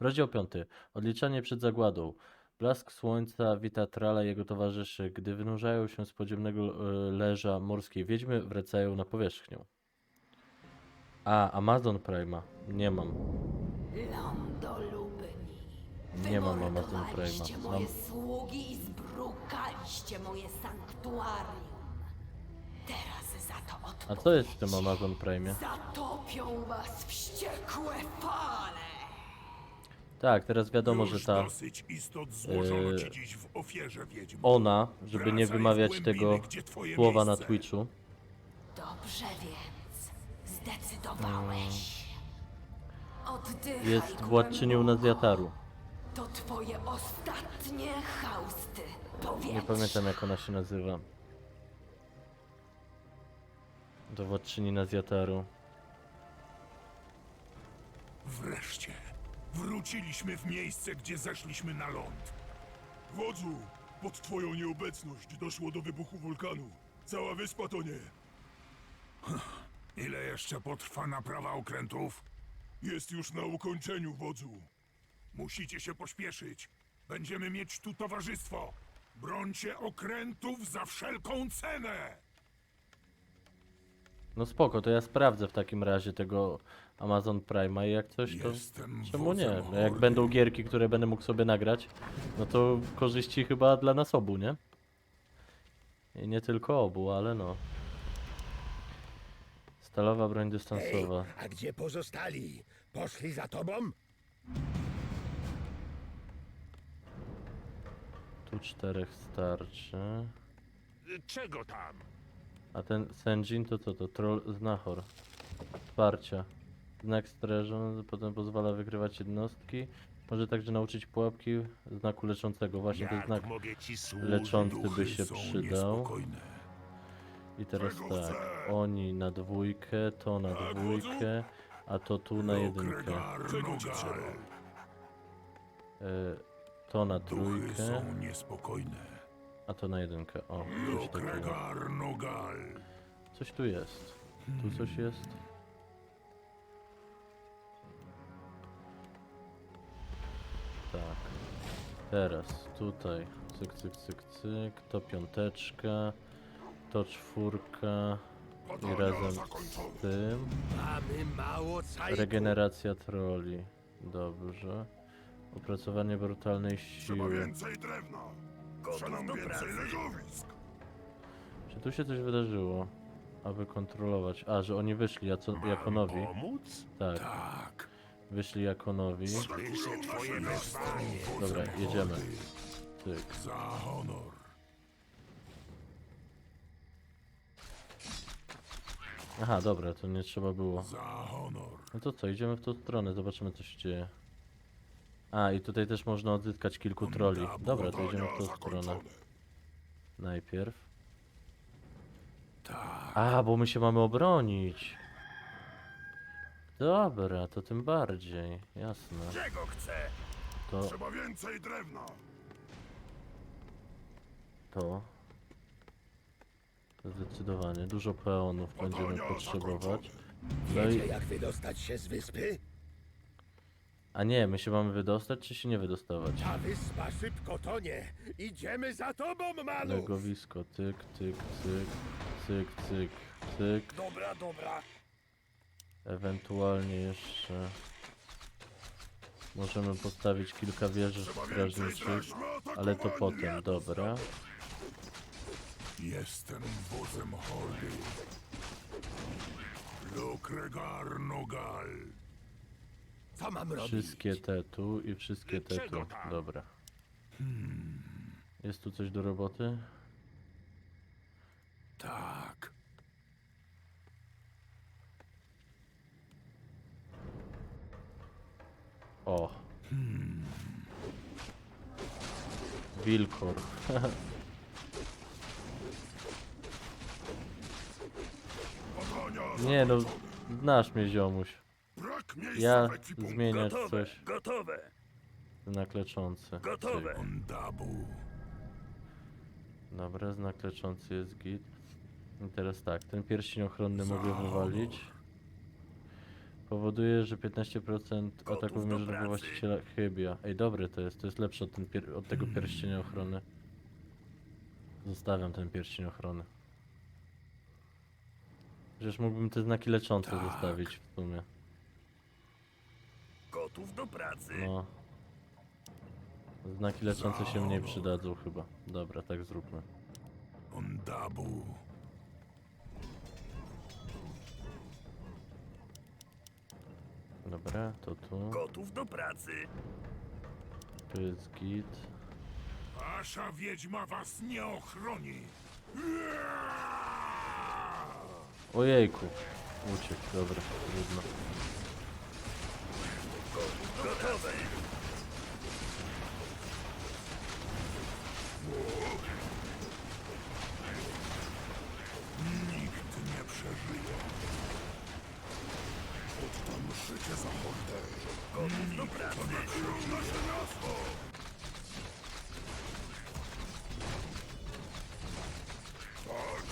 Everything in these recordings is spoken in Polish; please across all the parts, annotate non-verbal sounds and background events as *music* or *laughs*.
Rozdział 5. Odliczanie przed zagładą. Blask słońca wita Trala i jego towarzyszy. Gdy wynurzają się z podziemnego e, leża morskiej wiedźmy, wracają na powierzchnię. A, Amazon Prime'a. Nie mam. Nie mam Amazon Prime'a. moje Mam... sługi i zbrukaliście moje sanktuarium. Teraz za to A co jest w tym Amazon Prime'ie? Zatopią was wściekłe fale. Tak, teraz wiadomo, Już że ta dosyć istot złożono e, ci dziś w ofierze wiedźm. ona, żeby nie Wracaj w wymawiać głębiny, tego gdzie twoje słowa na miejsce. Twitchu, Dobrze więc. Zdecydowałeś. Oddychaj, jest władczynią Nazjataru. To twoje ostatnie hausty. Nie Powietrza. pamiętam jak ona się nazywa. Dowodczyni Nazjataru. Wreszcie. Wróciliśmy w miejsce, gdzie zeszliśmy na ląd. Wodzu, pod twoją nieobecność doszło do wybuchu wulkanu. Cała wyspa to nie. Ile jeszcze potrwa naprawa okrętów? Jest już na ukończeniu, wodzu. Musicie się pośpieszyć. Będziemy mieć tu towarzystwo. Brońcie okrętów za wszelką cenę! No spoko, to ja sprawdzę w takim razie tego Amazon Prime'a i jak coś to... Jestem Czemu nie? No jak hordy. będą gierki, które będę mógł sobie nagrać, no to korzyści chyba dla nas obu, nie? I nie tylko obu, ale no. Stalowa broń dystansowa. A gdzie pozostali? Poszli za tobą? Tu czterech starczy. Czego tam? A ten Senjin to co to? Troll Znachor. Wsparcia. Znak strzeżony, potem pozwala wykrywać jednostki. Może także nauczyć pułapki znaku leczącego. Właśnie ten znak mogę ci służyć? leczący by się przydał. I teraz Czego tak. Oni na dwójkę, to na Tak, dwójkę, a to tu na jedynkę. E, to na Duchy trójkę, są niespokojne. A to na jedynkę. O, coś takiego. Coś tu jest. Tu coś jest. Tak. Teraz tutaj. Cyk, cyk, cyk, cyk. To piąteczka. To czwórka. I razem z tym. Regeneracja troli. Dobrze. Opracowanie brutalnej Trzeba siły. więcej drewna. Trzeba nam do więcej legowisk. Czy tu się coś wydarzyło? Aby kontrolować. A, że oni wyszli jako, jako nowi. Pomóc? Tak, Tak. wyszli jako nowi. Słyszę twoje wezwanie. Dobra, jedziemy. Tyk. Za honor. Aha, dobra, to nie trzeba było. Za honor. No to co, idziemy w tą stronę, zobaczymy co się dzieje. A, i tutaj też można odzyskać kilku troli. Dobra, to idziemy w tą stronę. Najpierw. Tak. A, bo my się mamy obronić. Dobra, to tym bardziej. Jasne. Czego chcę? To, Trzeba więcej drewna. to. Zdecydowanie. Dużo peonów będziemy Badania potrzebować. zakończone. No Wiecie i... jak wydostać się z wyspy? A nie, my się mamy wydostać, czy się nie wydostawać? Ta wyspa szybko tonie. Idziemy za tobą, Manu! Legowisko, tyk, tyk, cyk, cyk, cyk, cyk. Dobra, dobra. Ewentualnie jeszcze możemy postawić kilka wieży strażniczych, ale to potem, dobra. Jestem wozem hordy. Lokregar Nogal. Co mam robić? Wszystkie te tu i wszystkie te tu, dobra. Jest tu coś do roboty? Tak. O. Wilkor. *laughs* Nie no, znasz mnie ziomuś. Ja zmieniać coś gotowe. znak leczący. Gotowe. Cyk. Ondabu. Dobra, znak leczący jest git. I teraz tak, ten pierścień ochronny mogę wywalić. Powoduje, że 15% Gotów ataków do mierzonego pracy. właściciela chybia. Ej, dobry to jest, to jest lepsze od, ten pier- od tego pierścienia ochrony. Zostawiam ten pierścień ochrony. Przecież mógłbym te znaki leczące Tak. zostawić w sumie. Gotów do pracy. No. Znaki leczące się mniej przydadzą chyba. Dobra, tak zróbmy. Ondabu. Dobra, to tu. Gotów do pracy. Tu jest git. Wasza wiedźma was nie ochroni. Ojejku. Uciekł, dobra, trudno. Gotowe. Nikt nie przeżyje. Oddam życie za hordę. Gotów do pracy. Nasze miasto! Tak,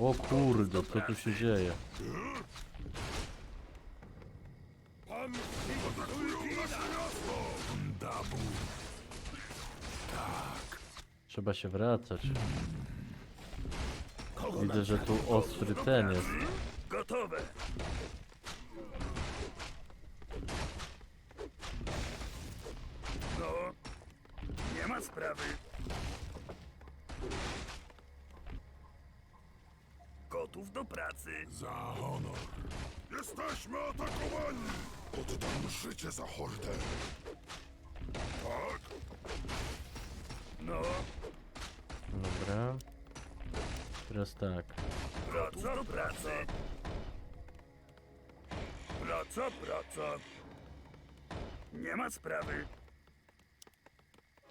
O kurde, co tu się dzieje? Trzeba się wracać. Widzę, że tu ostry ten jest. Gotowe. No, nie ma sprawy. Gotów do pracy. Za honor. Jesteśmy atakowani! Oddam życie za hordę. Tak, No, Dobra. Teraz tak. do pracy. Praca, praca. Nie ma sprawy.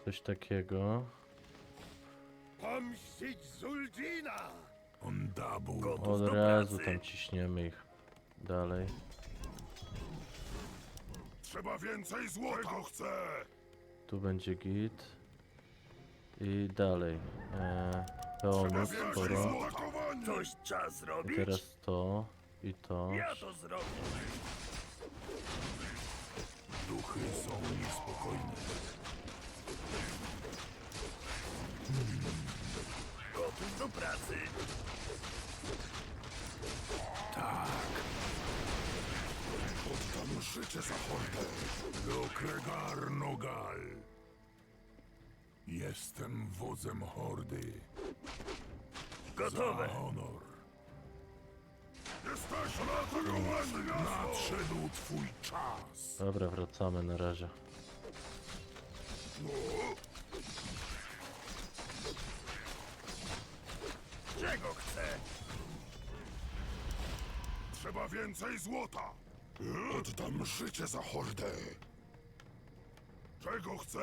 Coś takiego. Pomścić Zuldina! Ondabu. Gotów Od do razu pracy. tam ciśniemy ich. Dalej. Trzeba więcej złota! Chcę? Tu będzie git. I dalej. Eee, peonów sporo. Atakowani! Coś trzeba I zrobić? teraz to. I to. Ja to zrobię. Duchy są niespokojne. Gotów do pracy. Oddam życie za hordę. Lokregar Nogal. Jestem wodzem hordy. Gotowe. Za honor. Jesteśmy atakowani! Nadszedł twój czas. Dobra, wracamy na razie. Czego chcę? Trzeba więcej złota. Oddam życie za hordę. Czego chcę?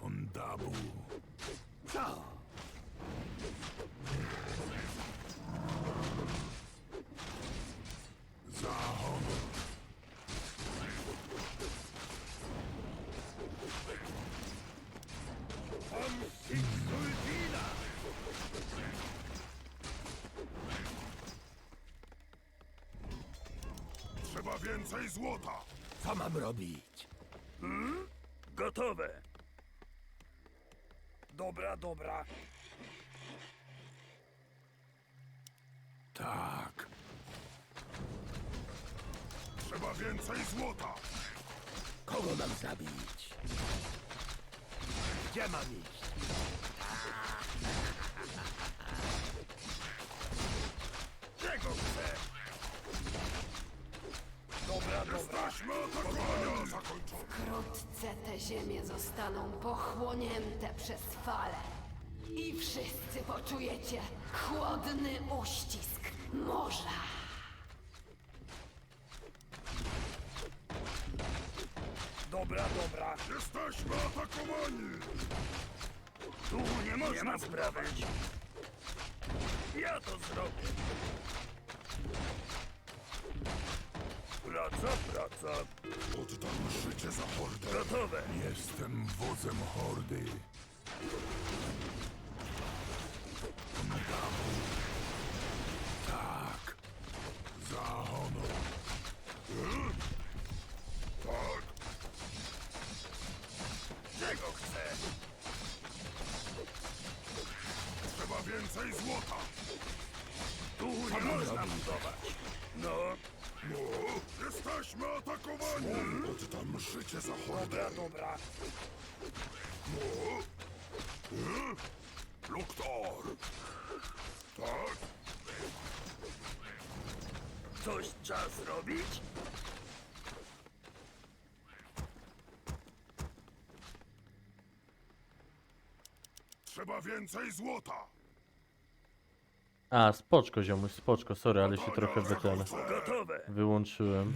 Ondabu. Co? Więcej złota. Co mam robić? Hmm? Gotowe. Dobra, dobra. Tak. Trzeba więcej złota. Kogo mam zabić? Gdzie mam iść? Czego chcę? Dobra, atakowani. Zakończone. Wkrótce te ziemie zostaną pochłonięte przez fale. I wszyscy poczujecie chłodny uścisk morza. Dobra, dobra. Jesteśmy atakowani. Tu nie można nie ma sprawy. Ja to zrobię. To? Oddam życie za hordę. Gotowe! Jestem wodzem hordy. Brawo. Tak. Za honor. Tak. Czego chcę? Trzeba więcej złota. Tu nie można budować. No, no, jesteśmy atakowani! Oddam życie za dobra, dobra. Luktor! Tak? Coś trzeba zrobić? Trzeba więcej złota! A, spoczko ziomuś, spoczko, sorry, ale się trochę wy ten Gotowe. wyłączyłem.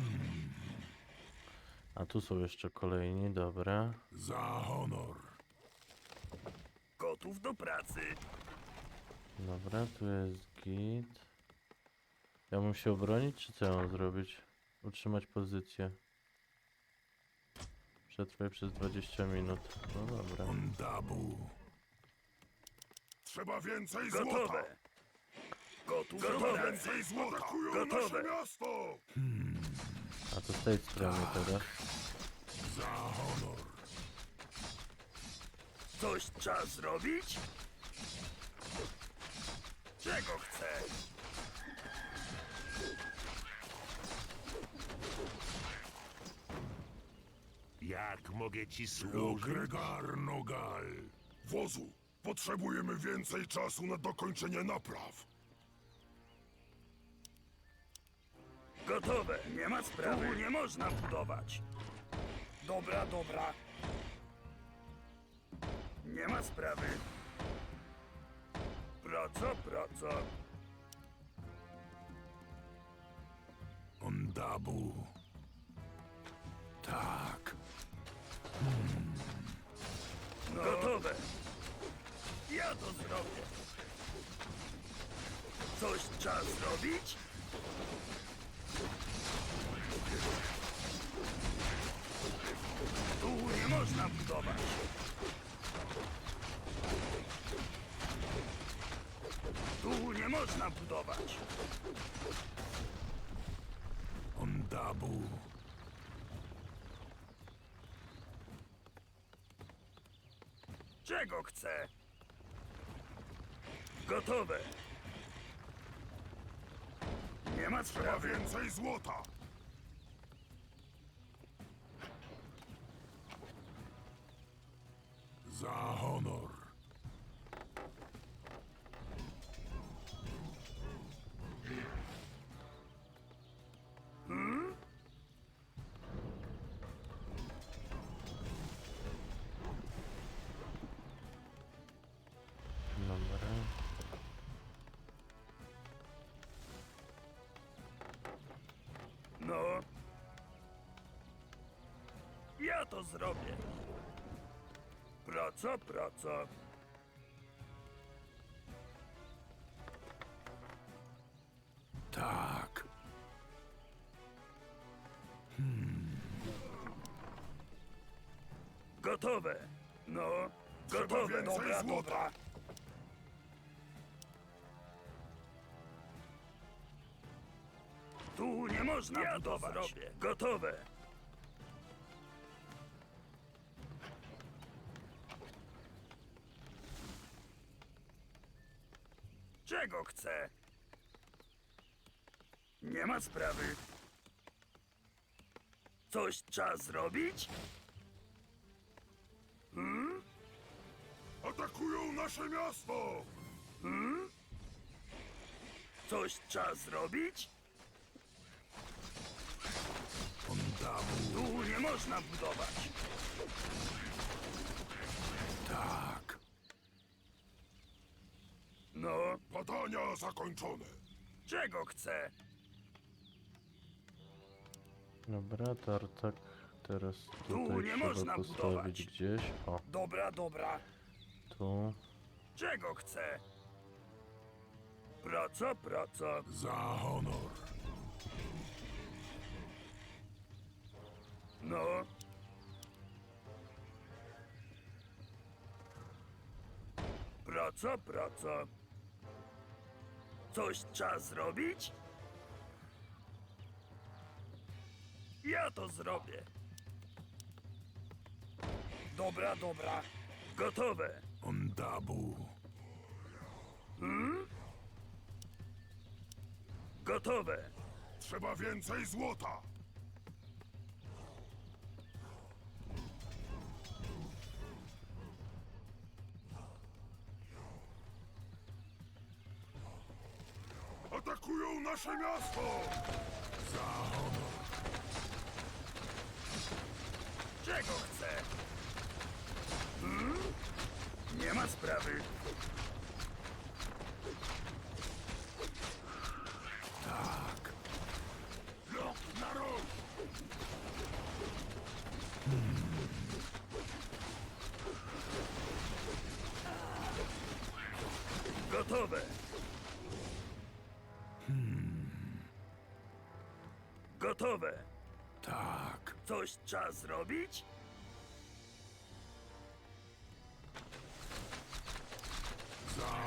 A tu są jeszcze kolejni, dobra. Za honor! Gotów do pracy. Dobra, tu jest git. Ja mam się obronić, czy co ja mam zrobić? Utrzymać pozycję. Przetrwaj przez 20 minut. No dobra. Ondabu! Trzeba więcej złota! Gotowe. Gotów pracy. więcej złota! Atakują Gotowe. nasze miasto! A to z tej strony teraz. Za honor! Coś trzeba zrobić? Czego chcę? Jak mogę ci służyć? Logregar Nogal! Wozu! Potrzebujemy więcej czasu na dokończenie napraw! Gotowe. Nie ma sprawy. Tu nie można budować. Dobra, dobra. Nie ma sprawy. Praca, praca. Ondabu. Tak. No. Gotowe. Ja to zrobię. Coś trzeba zrobić? Tu budować. Tu nie można budować. Ondabu. Czego chcę? Gotowe. Nie ma sprawy. więcej złota! To zrobię. Praca, praca. Tak. Gotowe. No. Trzeba Gotowe. Dobra, dobra. Tu nie można ja budować. Gotowe. Chcę? Nie ma sprawy. Coś trzeba zrobić? Atakują nasze miasto! Coś trzeba zrobić? Tu nie można budować. Tak. No, Badania zakończone. czego chcę? Dobra, tartak teraz Tu tutaj nie trzeba można postawić budować. gdzieś. O, Dobra, dobra. tu. Czego chcę? Praca, praca. Za honor. No. Praca, praca. Coś trzeba zrobić? Ja to zrobię. Dobra, dobra. Gotowe. Ondabu. Gotowe. Trzeba więcej złota. Atakują nasze miasto! Czego chce? Hmm? Nie ma sprawy. Gotowe. Tak. Coś trzeba zrobić?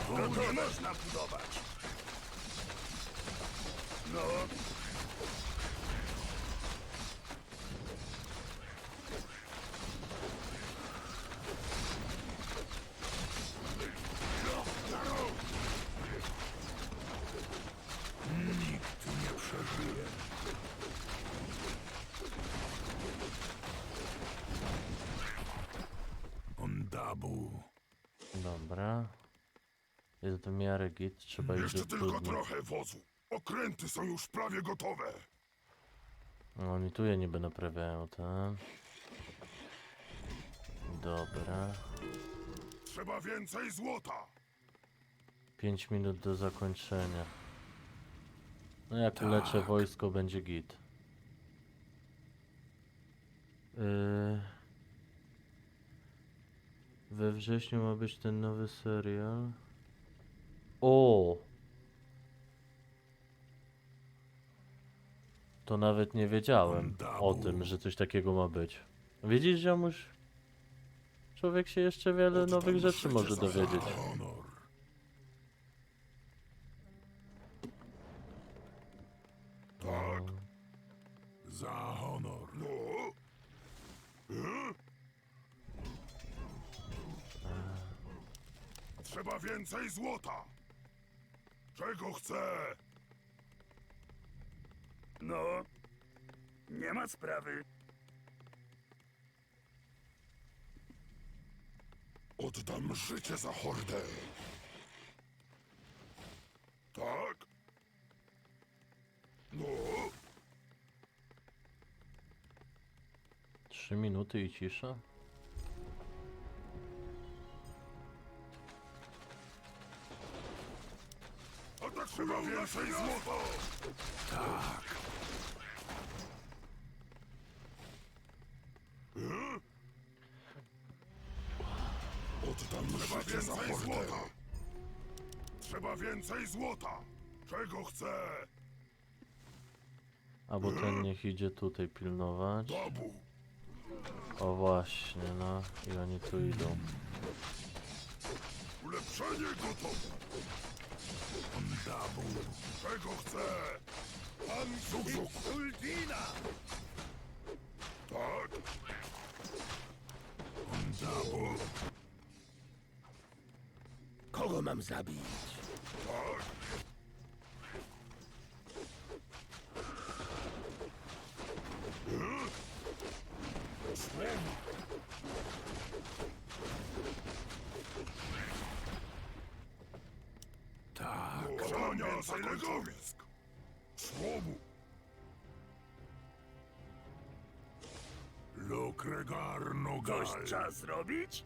Gotowe. można budować. No, Nikt nie przeżyje. Ondabu. Dobra. Jest w miarę git, trzeba iść Jeszcze do tylko studni. trochę wozu. Okręty są już prawie gotowe. No, Oni tu je niby naprawiają, tak? Dobra. Trzeba więcej złota. 5 minut do zakończenia. No jak uleczę wojsko, będzie git. Yy... We wrześniu ma być ten nowy serial. O! To nawet nie wiedziałem o tym, że coś takiego ma być. Widzisz, ziomuś? Człowiek się jeszcze wiele nowych rzeczy może dowiedzieć. Tak. Za honor. Trzeba więcej złota. Czego chcę? no. Nie ma sprawy. Oddam życie za hordę. Tak? No. Trzy minuty i cisza? Trzeba więcej złota. Tak. Oddam Trzeba za hordę. Złota. Trzeba więcej złota. Czego chcę? Albo ten niech idzie tutaj pilnować. O właśnie, no. I oni tu idą. Ulepszenie gotowe. Dabu. Czego chcę? Pan Zuzuk. Ultina! Tak. Dabu. Kogo mam zabić? Tak. Coś trzeba zrobić?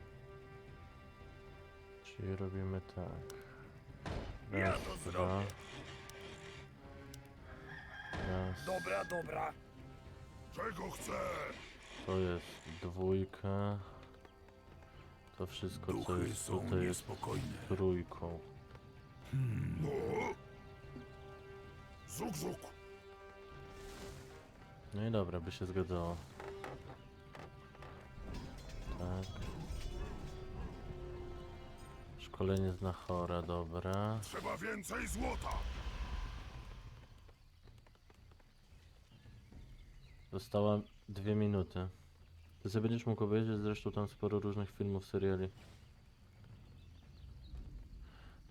Czyli robimy tak. Ja Raz, to dwa. zrobię. Raz, Dobra, dobra. Czego chcę? to jest dwójka. To wszystko co jest tutaj jest trójką. No. Zuk, zuk. No i dobra, by się zgadzało. Tak. Szkolenie z Nachora, dobra. Trzeba więcej złota. Została dwie minuty. Ty sobie będziesz mógł obejrzeć zresztą tam sporo różnych filmów, seriali.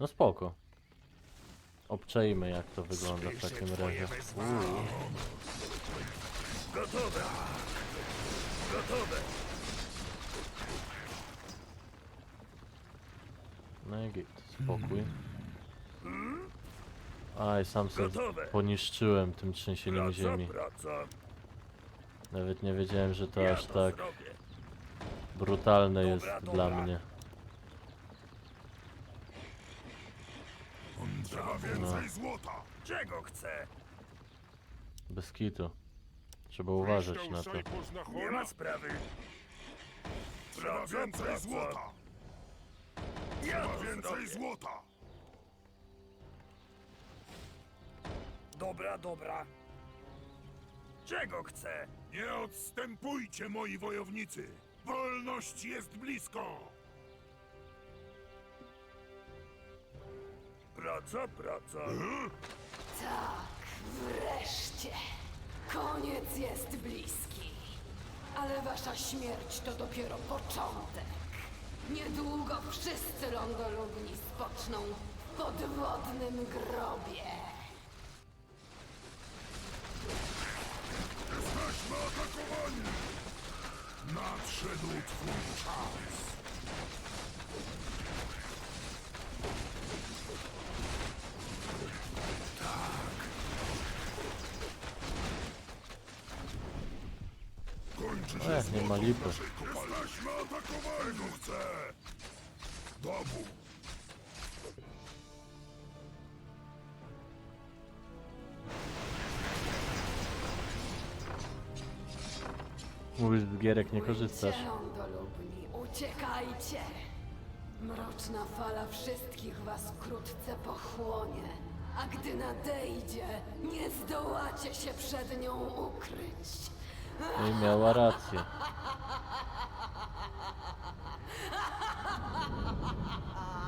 No spoko. obczajmy jak to wygląda w takim razie. Gotowe. No i git, spokój. Aj, sam Gotowe. poniszczyłem tym trzęsieniem ziemi. praca. Nawet nie wiedziałem, że to aż tak zrobię. brutalne jest dla dobra. mnie. Trzeba więcej złota! Czego chcę? Bez kitu. Trzeba uważać na to. Nie ma sprawy. Trzeba więcej złota! Ja to więcej zrobię. złota! Dobra, dobra. Czego chcę? Nie odstępujcie, moi wojownicy! Wolność jest blisko! Praca, praca. Tak, wreszcie. Koniec jest bliski. Ale wasza śmierć to dopiero początek. Niedługo wszyscy lądolubni spoczną w podwodnym grobie. Jesteśmy atakowani! Nadszedł twój czas! Tak. Kończy się Ech, nie ma lipy. naszej kopalni. Jesteśmy atakowani! Tego chcę! Dobu! Mówisz, z gierek nie korzystasz. Lądolubni, uciekajcie! Mroczna fala wszystkich was wkrótce pochłonie, a gdy nadejdzie, nie zdołacie się przed nią ukryć. No i miała rację. *laughs*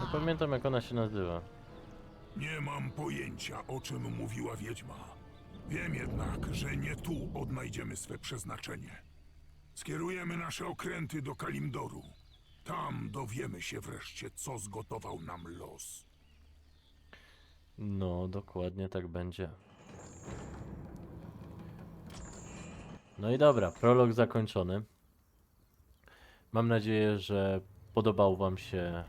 Nie pamiętam jak ona się nazywa. Nie mam pojęcia, o czym mówiła wiedźma. Wiem jednak, że nie tu odnajdziemy swe przeznaczenie. Skierujemy nasze okręty do Kalimdoru. Tam dowiemy się wreszcie, co zgotował nam los. No, dokładnie tak będzie. No i dobra, prolog zakończony. Mam nadzieję, że podobał Wam się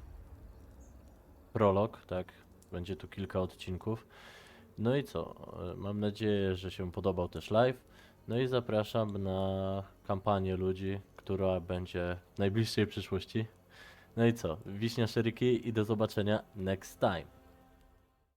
prolog, tak? Będzie tu kilka odcinków. No i co? Mam nadzieję, że się podobał też live. No i zapraszam na kampanię ludzi, która będzie w najbliższej przyszłości. No i co? Wiśnia szeryki i do zobaczenia next time.